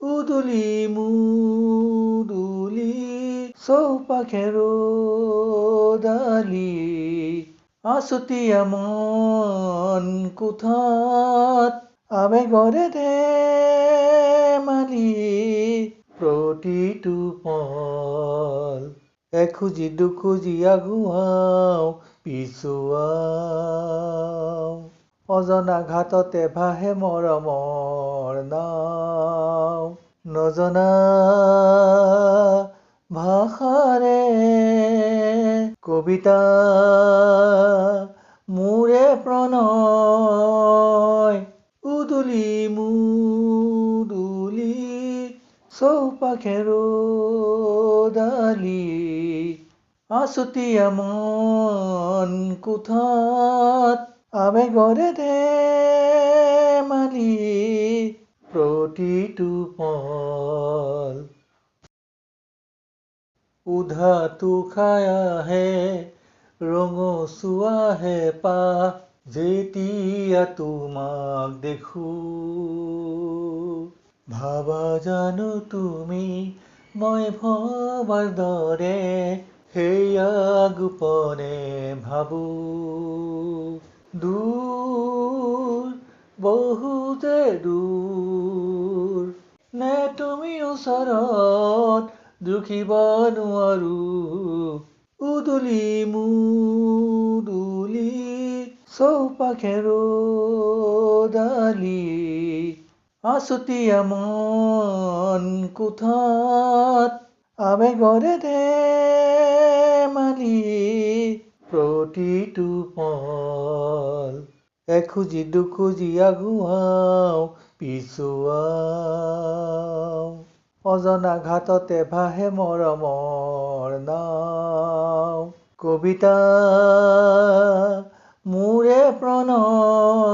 উদুলি মুদুলি চৌপাখেৰ ডালি আছুতীয়া মন কোঠাত আবেগৰে ধেমালি প্ৰতিটো পল এখুজি দুখুজি আগুৱাও পিছুৱাও অজনা ঘাটতে ভাহে মৰমৰ নাও নজনা ভাষাৰে কবিতা মোৰে প্ৰণয় উদুলি মুদুলি চৌপাখেৰ ডালি আছুতীয়া মন কোঠাত আবেগৰে ধেমালি প্ৰতিটো পল উধাটো খাই আহে ৰঙচুৱা পা, যেতিয়া তোমাক দেখো। ভাবা জানো তুমি, মই ভবাৰ দৰে, সেয়া গোপনে ভাবো। দূৰ বহু যে দূৰ, নে তুমি ওচৰত দুখিব নোৱাৰো উদুলি মুদুলি চৌপাখেৰ ডালি আছুতীয়া মন কোঠাত আবেগৰে ধেমালি প্ৰতিটো পল এখুজি দুখুজি আগুৱাও পিছুৱাও অজনা ঘাটতে ভাহে মৰমৰ নাও কবিতা মোৰে প্ৰণয়